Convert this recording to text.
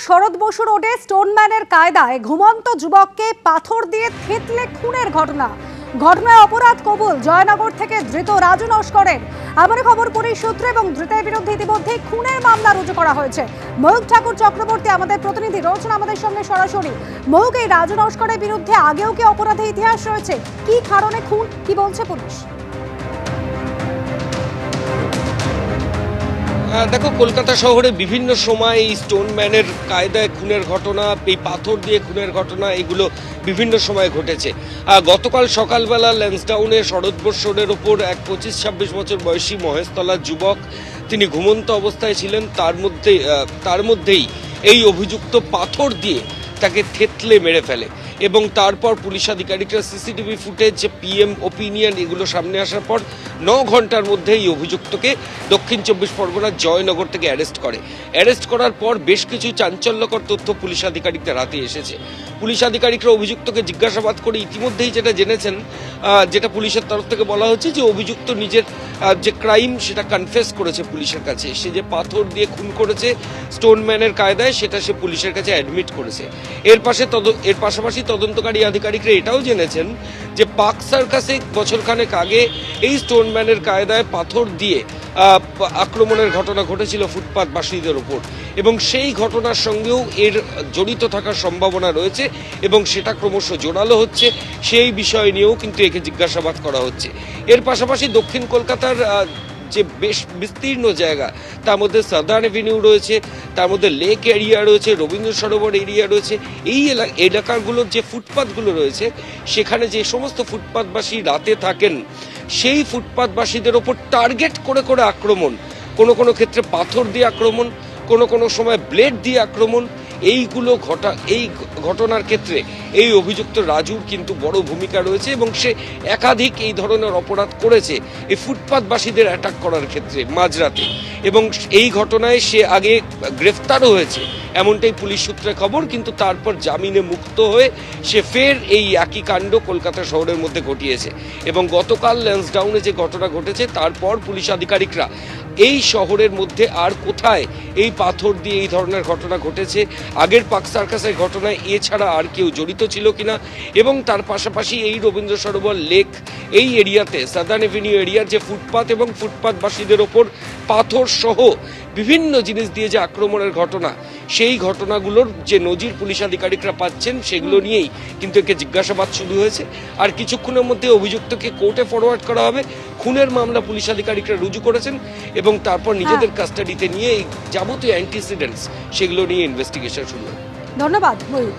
শরৎ বসু রোডে স্টোনম্যানের কায়দায় ঘুমন্ত যুবককে পাথর দিয়ে থেতলে খুনের ঘটনা। ঘটনায় অপরাধ কবুল জয়নগর থেকে ধৃত রাজু নস্করের। আমার খবর পুলিশ সূত্রে এবং ধৃতের বিরুদ্ধে ইতিমধ্যেই খুনের মামলা রুজু করা হয়েছে। ময়ূক ঠাকুর চক্রবর্তী, আমাদের প্রতিনিধি রয়েছেন আমাদের সঙ্গে সরাসরি। ময়ূক এই রাজু নস্করের বিরুদ্ধে আগেও কি অপরাধের ইতিহাস রয়েছে? কি কারণে খুন? কি বলছে পুলিশ? দেখো, কলকাতা শহরে বিভিন্ন সময় এই স্টোনম্যানের কায়দায় খুনের ঘটনা, এই পাথর দিয়ে খুনের ঘটনা, এগুলো বিভিন্ন সময় ঘটেছে। গতকাল সকালবেলা ল্যান্সডাউনে শরৎ বর্ষণের ওপর এক পঁচিশ ছাব্বিশ বছর বয়সী মহেশতলার যুবক, তিনি ঘুমন্ত অবস্থায় ছিলেন। তার মধ্যে তার মধ্যেই এই অভিযুক্ত পাথর দিয়ে তাকে থেতলে মেরে ফেলে। এবং তারপর পুলিশ আধিকারিকরা সিসিটিভি ফুটেজ, পিএম ওপিনিয়ন এগুলো সামনে আসার পর ন ঘণ্টার মধ্যে এই অভিযুক্তকে দক্ষিণ চব্বিশ পরগনার জয়নগর থেকে অ্যারেস্ট করে। অ্যারেস্ট করার পর বেশ কিছু চাঞ্চল্যকর তথ্য পুলিশ আধিকারিকদের হাতে এসেছে। পুলিশ আধিকারিকরা অভিযুক্তকে জিজ্ঞাসাবাদ করে ইতিমধ্যেই যেটা জেনেছেন যেটা পুলিশের তরফ থেকে বলা হচ্ছে যে অভিযুক্ত নিজের যে ক্রাইম সেটা কনফেস করেছে পুলিশের কাছে। সে যে পাথর দিয়ে খুন করেছে স্টোনম্যানের কায়দায়, সেটা সে পুলিশের কাছে অ্যাডমিট করেছে। এর পাশে তদ, এর পাশাপাশি তদন্তকারী আধিকারিকরা এটাও জেনেছেন যে পাক সার্কাসে বছরখানেক আগে এই স্টোনম্যানের কায়দায় পাথর দিয়ে আক্রমণের ঘটনা ঘটেছিল ফুটপাতবাসীদের ওপর। এবং সেই ঘটনার সঙ্গেও এর জড়িত থাকার সম্ভাবনা রয়েছে এবং সেটা ক্রমশ জোরালো হচ্ছে। সেই বিষয় নিয়েও কিন্তু একে জিজ্ঞাসাবাদ করা হচ্ছে। এর পাশাপাশি দক্ষিণ কলকাতার যে বেশ বিস্তীর্ণ জায়গা। তার মধ্যে সাদার্ন এভিনিউ রয়েছে, তার মধ্যে লেক এরিয়া রয়েছে, রবীন্দ্র সরোবর এরিয়া রয়েছে। এই এলা- এলাকাগুলোর যে ফুটপাতগুলো রয়েছে, সেখানে যে সমস্ত ফুটপাতবাসী রাতে থাকেন, সেই ফুটপাতবাসীদের ওপর টার্গেট করে করে আক্রমণ। কোনো কোনো ক্ষেত্রে পাথর দিয়ে আক্রমণ, কোনো কোনো সময় ব্লেড দিয়ে আক্রমণ এইগুলো ঘটা, এই ঘটনার ক্ষেত্রে এই অভিযুক্ত রাজুর কিন্তু বড় ভূমিকা রয়েছে এবং সে একাধিক এই ধরনের অপরাধ করেছে। এই ফুটপাতবাসীদের অ্যাটাক করার ক্ষেত্রে মাঝরাতে। এবং এই ঘটনায় সে আগে গ্রেফতারও হয়েছে। এমনটাই পুলিশ সূত্রে খবর, কিন্তু তারপর জামিনে মুক্ত হয়ে সে ফের এই একই কাণ্ড কলকাতা শহরের মধ্যে ঘটিয়েছে। এবং গতকাল ল্যান্সডাউনে যে ঘটনা ঘটেছে, তারপর পুলিশ আধিকারিকরা এই শহরের মধ্যে আর কোথায় এই পাথর দিয়ে এই ধরনের ঘটনা ঘটেছে, আগের পাক সার্কাসের ঘটনায় এছাড়া আর কেউ জড়িত ছিল কিনা, এবং তার পাশাপাশি এই রবীন্দ্র সরোবর লেক এই এরিয়াতে, সাদার্ন এভিনিউ এরিয়ার যে ফুটপাত এবং ফুটপাতবাসীদের ওপর পাথর সহ বিভিন্ন জিনিস দিয়ে যে আক্রমণের ঘটনা সেই ঘটনাগুলোর যে নজির পুলিশ আধিকারিকরা পাচ্ছেন সেগুলো নিয়েই কিন্তু একে জিজ্ঞাসাবাদ শুরু হয়েছে। আর কিছুক্ষণের মধ্যে অভিযুক্তকে কোর্টে ফরওয়ার্ড করা হবে। খুনের মামলা পুলিশ আধিকারিকরা রুজু করেছেন এবং তারপর নিজেদের কাস্টাডিতে নিয়ে যাবতীয় অ্যান্টিসিডেন্টস সেগুলো নিয়ে ইনভেস্টিগেশন শুরু হবে। ধন্যবাদ ময়ূক